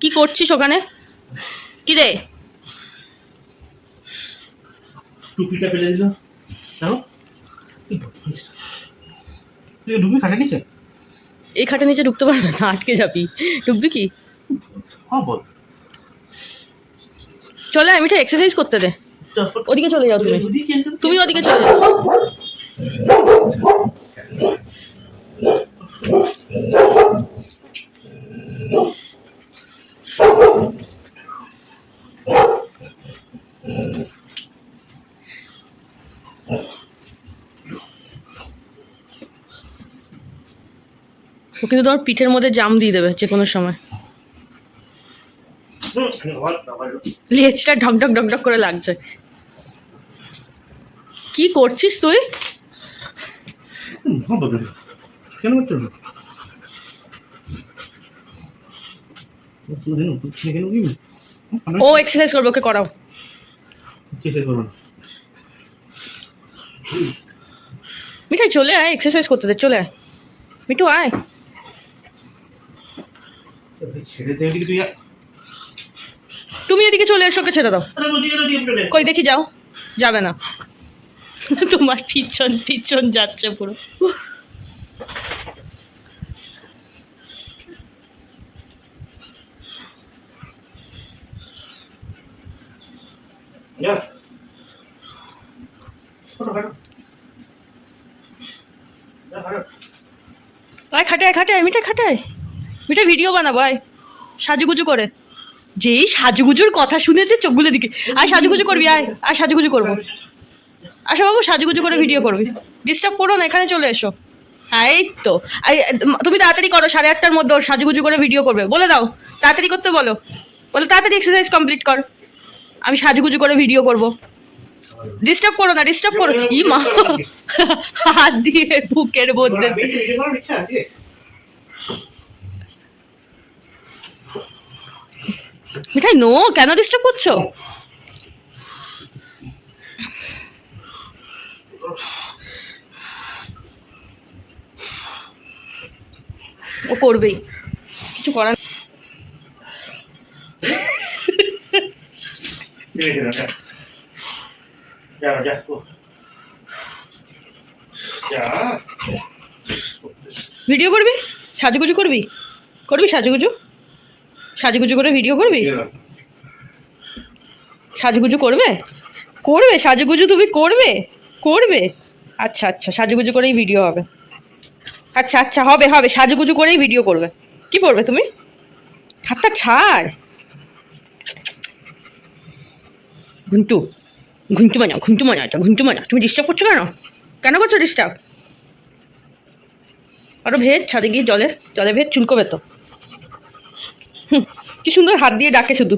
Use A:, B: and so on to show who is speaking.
A: কি করছিস ওখানে? কি রে?
B: টুপিটা ফেলে দিল। দেখো। ঢুকবি খাটে নিচে?
A: এই খাটের নিচে ঢুকতে পারবে না আটকে যাবি। ঢুকবি কি?
B: হ্যাঁ বল।
A: চলে আমি এক্সারসাইজ করতে দে। ওদিকে চলে যাও তুমি। তুমি ওদিকে চলে যাও। ও কিন্তু তোমার পিঠের মধ্যে জাম দিয়ে দেবে যে কোনো সময়। লেজটা ঢক ঢক ঢক ঢক করে লাগছে। কি করছিস তুই?
B: ও,
A: এক্সারসাইজ করবে ওকে করাও? মিঠাই চলে আয় এক্সারসাইজ করতে দে চলে আয়। মিঠু আয়। তুমি এদিকে চলে এসো ওকে ছেড়ে দাও। কই দেখি যাও। যাবে না। তোমার পিছন পিছন যাচ্ছে পুরো।
B: হাঁটো।
A: আয় খাটায় খাটায় মিঠাই খাটায় মিঠাই ভিডিও বানাবো আয় সাজুগুজু করে। যেই সাজুগুজুর কথা শুনেছে চোখগুলো দিকে। আয় সাজুগুজু করবি আয় আয় সাজুগুজু করব। আশা বাবু সাজুগুজু করে ভিডিও করবি। ডিস্টার্ব করো না এখানে চলে এসো। হ্যাঁ এই তো। তুমি তাড়াতাড়ি করো সাড়ে আটটার মধ্যে ওর সাজুগুজু করে ভিডিও করবে। বলে দাও তাড়াতাড়ি করতে বলো। বলো তাড়াতাড়ি এক্সারসাইজ কমপ্লিট কর। আমি সাজুগুজু করে ভিডিও করব। ডিস্টার্ব করো না ডিস্টার্ব করো। ই মা। হাত দিয়ে বুকের মধ্যে? মিঠাই নো কেন ডিস্টার্ব করছ? ও করবেই। কিছু করার ভিডিও করবি? সাজুগুজু করবি? করবি সাজুগুজু? সাজুগুজু করে ভিডিও করবি। সাজুগুজু করবে? করবে, সাজুগুজু তুমি করবে? করবে? আচ্ছা আচ্ছা সাজুগুজু করেই ভিডিও হবে। আচ্ছা আচ্ছা হবে হবে, সাজুগুজু করেই ভিডিও করবে। কি করবে তুমি? হাতটা ছাড়। ঘুন্টু ঘুন্টু মানা ঘুন্টু মানা ঘুন্টু মানা তুমি ডিস্টার্ব করছ কেন? কেন করছ ডিস্টার্ব আরও ভেজ ছাদে গিয়ে জলে জলে ভেজ চুলকোবে তো। কি সুন্দর হাত দিয়ে ডাকে শুধু।